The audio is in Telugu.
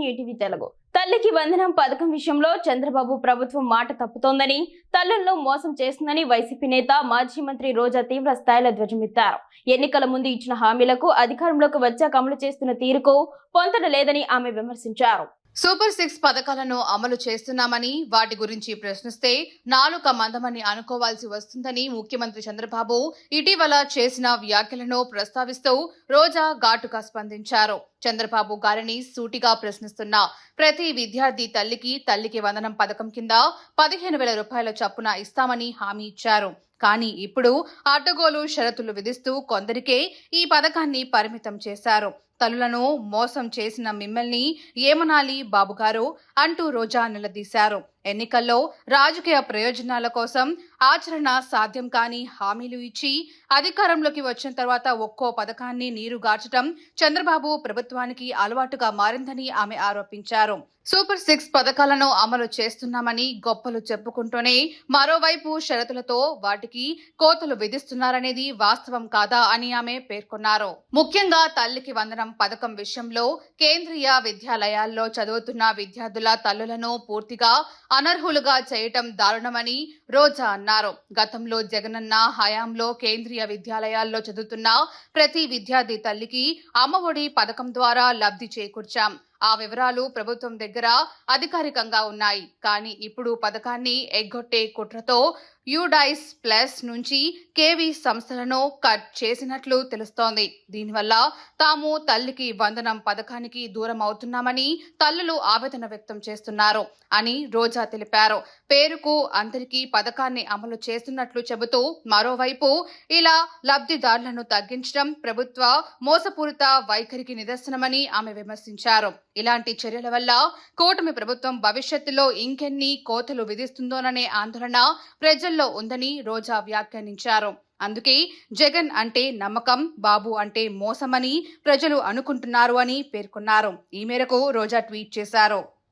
స్వాగతం ఈటీవీ తెలుగు. తల్లికి వందనం పథకం విషయంలో చంద్రబాబు ప్రభుత్వం మాట తప్పుతోందని తల్లులను మోసం చేస్తుందని వైసీపీ నేత మాజీ మంత్రి రోజా తీవ్ర స్థాయిలో ధ్వజమెత్తారు. ఎన్నికల ముందు ఇచ్చిన హామీలకు అధికారంలోకి వచ్చాక అమలు చేస్తున్న తీరుకు పొంతన లేదని ఆమె విమర్శించారు. సూపర్ సిక్స్ పథకాలను అమలు చేస్తున్నామని వాటి గురించి ప్రశ్నిస్తే నాలుక మందమని అనుకోవాల్సి వస్తుందని ముఖ్యమంత్రి చంద్రబాబు ఇటీవల చేసిన వ్యాఖ్యలను ప్రస్తావిస్తూ రోజా ఘాటుగా స్పందించారు. చంద్రబాబు గారిని సూటిగా ప్రశ్నిస్తున్న ప్రతి విద్యార్థి తల్లికి తల్లికి వందనం పథకం కింద పదిహేను వేల రూపాయల చప్పున ఇస్తామని హామీ ఇచ్చారు. కానీ ఇప్పుడు అడ్డగోలు షరతులు విధిస్తూ కొందరికే ఈ పథకాన్ని పరిమితం చేశారు. తల్లులను మోసం చేసిన మిమ్మల్ని ఏమనాలి బాబుగారు? అంటూ రోజా నిలదీశారు. ఎన్నికల్లో రాజకీయ ప్రయోజనాల కోసం ఆచరణ సాధ్యం కాని హామీలు ఇచ్చి అధికారంలోకి వచ్చిన తర్వాత ఒక్కో పథకాన్ని నీరుగార్చడం చంద్రబాబు ప్రభుత్వానికి అలవాటుగా మారిందని ఆమె ఆరోపించారు. సూపర్ సిక్స్ పథకాలను అమలు చేస్తున్నామని గొప్పలు చెప్పుకుంటూనే మరోవైపు షరతులతో వాటికి కోతలు విధిస్తున్నారనేది వాస్తవం కాదా అని ఆమె పేర్కొన్నారు. ముఖ్యంగా తల్లికి వందనం పథకం విషయంలో కేంద్రీయ విద్యాలయాల్లో చదువుతున్న విద్యార్థుల తల్లులను పూర్తిగా అనర్హులుగా చేయటం దారుణమని రోజా అన్నారు. గతంలో జగనన్న హయాంలో కేంద్రీయ విద్యాలయాల్లో చదువుతున్న ప్రతి విద్యార్థి తల్లికి అమ్మఒడి పథకం ద్వారా లబ్ధి చేకూర్చాం. ఆ వివరాలు ప్రభుత్వం దగ్గర అధికారికంగా ఉన్నాయి. కానీ ఇప్పుడు పథకాన్ని ఎగ్గొట్టే కుట్రతో యూడైస్ ప్లస్ నుంచి కేవీ సంస్థలను కట్ చేసినట్లు తెలుస్తోంది. దీనివల్ల తాము తల్లికి వందనం పథకానికి దూరం అవుతున్నామని తల్లులు ఆవేదన వ్యక్తం చేస్తున్నారు అని రోజా తెలిపారు. పేరుకు అందరికీ పథకాన్ని అమలు చేస్తున్నట్లు చెబుతూ మరోవైపు ఇలా లబ్ధిదారులను తగ్గించడం ప్రభుత్వ మోసపూరిత వైఖరికి నిదర్శనమని ఆమె విమర్శించారు. ఇలాంటి చర్యల వల్ల కూటమి ప్రభుత్వం భవిష్యత్తులో ఇంకెన్ని కోతలు విధిస్తుందోననే ఆందోళన ప్రజల్లో ఉందని రోజా వ్యాఖ్యానించారు. అందుకే జగన్ అంటే నమ్మకం బాబు అంటే మోసమని ప్రజలు అనుకుంటున్నారు అని పేర్కొన్నారు. ఈ మేరకు రోజా ట్వీట్ చేశారు.